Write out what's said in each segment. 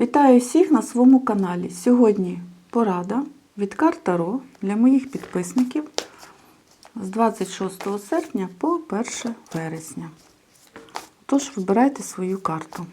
Вітаю всіх на своєму каналі. Сьогодні порада від карт Таро для моїх підписників з 26 серпня по 1 вересня. Тож вибирайте свою карту.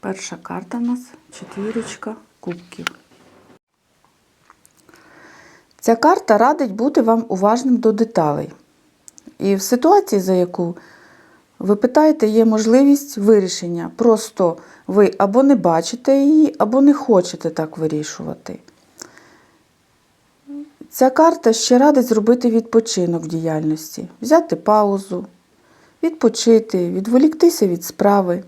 Перша карта у нас четвірочка кубків. Ця карта радить бути вам уважним до деталей. І в ситуації, за яку ви питаєте, є можливість вирішення. Просто ви або не бачите її, або не хочете так вирішувати. Ця карта ще радить зробити відпочинок в діяльності, взяти паузу, відпочити, відволіктися від справи.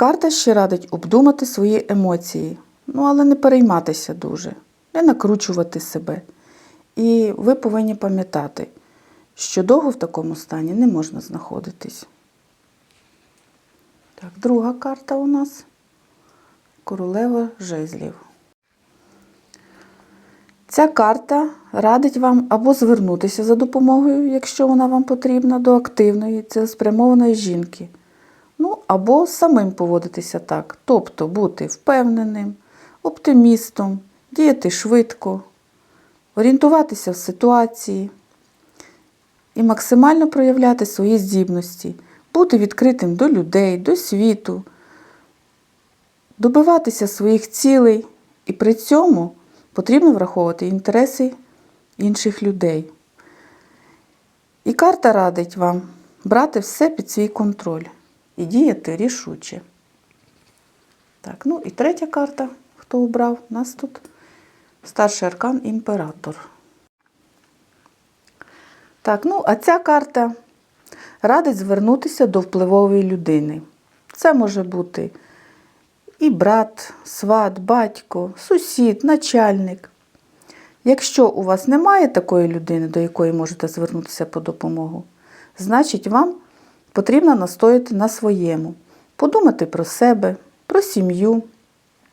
Карта ще радить обдумати свої емоції, ну але не перейматися дуже, не накручувати себе. І ви повинні пам'ятати, що довго в такому стані не можна знаходитись. Так, друга карта у нас королева жезлів. Ця карта радить вам або звернутися за допомогою, якщо вона вам потрібна, до активної, цілеспрямованої жінки. Або самим поводитися так. Тобто бути впевненим, оптимістом, діяти швидко, орієнтуватися в ситуації і максимально проявляти свої здібності, бути відкритим до людей, до світу, добиватися своїх цілей, і при цьому потрібно враховувати інтереси інших людей. І карта радить вам брати все під свій контроль і діяти рішуче. Так, ну і третя карта, хто обрав, у нас тут старший аркан імператор. Так, ну, а ця карта радить звернутися до впливової людини. Це може бути і брат, сват, батько, сусід, начальник. Якщо у вас немає такої людини, до якої можете звернутися по допомогу, значить вам потрібно настояти на своєму, подумати про себе, про сім'ю,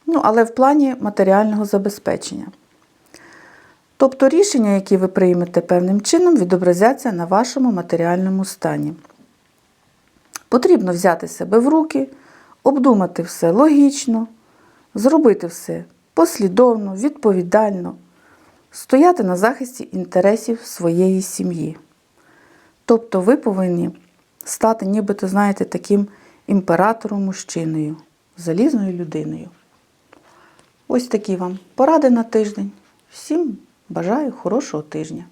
ну, але в плані матеріального забезпечення. Тобто рішення, які ви приймете певним чином, відобразяться на вашому матеріальному стані. Потрібно взяти себе в руки, обдумати все логічно, зробити все послідовно, відповідально, стояти на захисті інтересів своєї сім'ї. Тобто ви повинні стати, нібито, знаєте, таким імператором-мужчиною, залізною людиною. Ось такі вам поради на тиждень. Всім бажаю хорошого тижня.